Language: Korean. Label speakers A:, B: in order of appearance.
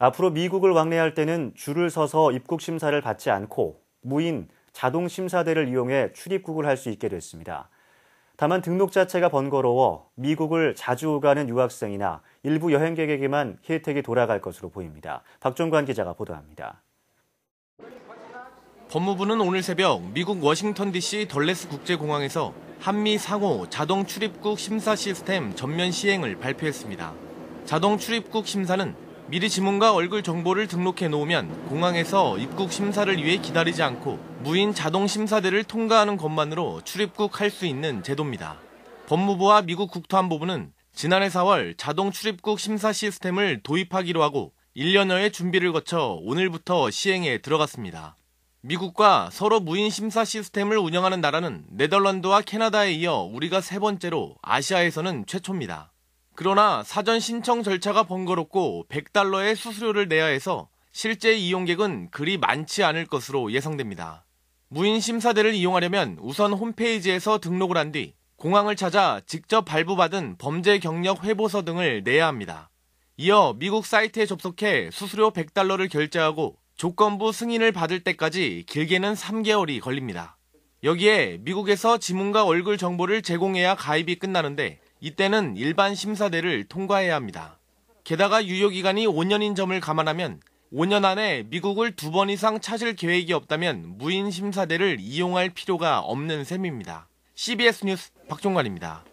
A: 앞으로 미국을 왕래할 때는 줄을 서서 입국 심사를 받지 않고 무인 자동 심사대를 이용해 출입국을 할 수 있게 됐습니다. 다만 등록 자체가 번거로워 미국을 자주 오가는 유학생이나 일부 여행객에게만 혜택이 돌아갈 것으로 보입니다. 박종관 기자가 보도합니다.
B: 법무부는 오늘 새벽 미국 워싱턴 DC 덜레스 국제공항에서 한미 상호 자동 출입국 심사 시스템 전면 시행을 발표했습니다. 자동 출입국 심사는 미리 지문과 얼굴 정보를 등록해 놓으면 공항에서 입국 심사를 위해 기다리지 않고 무인 자동 심사대를 통과하는 것만으로 출입국 할 수 있는 제도입니다. 법무부와 미국 국토안보부는 지난해 4월 자동 출입국 심사 시스템을 도입하기로 하고 1년여의 준비를 거쳐 오늘부터 시행에 들어갔습니다. 미국과 서로 무인 심사 시스템을 운영하는 나라는 네덜란드와 캐나다에 이어 우리가 세 번째로 아시아에서는 최초입니다. 그러나 사전 신청 절차가 번거롭고 100달러의 수수료를 내야 해서 실제 이용객은 그리 많지 않을 것으로 예상됩니다. 무인 심사대를 이용하려면 우선 홈페이지에서 등록을 한 뒤 공항을 찾아 직접 발부받은 범죄 경력 회보서 등을 내야 합니다. 이어 미국 사이트에 접속해 수수료 100달러를 결제하고 조건부 승인을 받을 때까지 길게는 3개월이 걸립니다. 여기에 미국에서 지문과 얼굴 정보를 제공해야 가입이 끝나는데 이때는 일반 심사대를 통과해야 합니다. 게다가 유효기간이 5년인 점을 감안하면 5년 안에 미국을 두 번 이상 찾을 계획이 없다면 무인 심사대를 이용할 필요가 없는 셈입니다. CBS 뉴스 박종관입니다.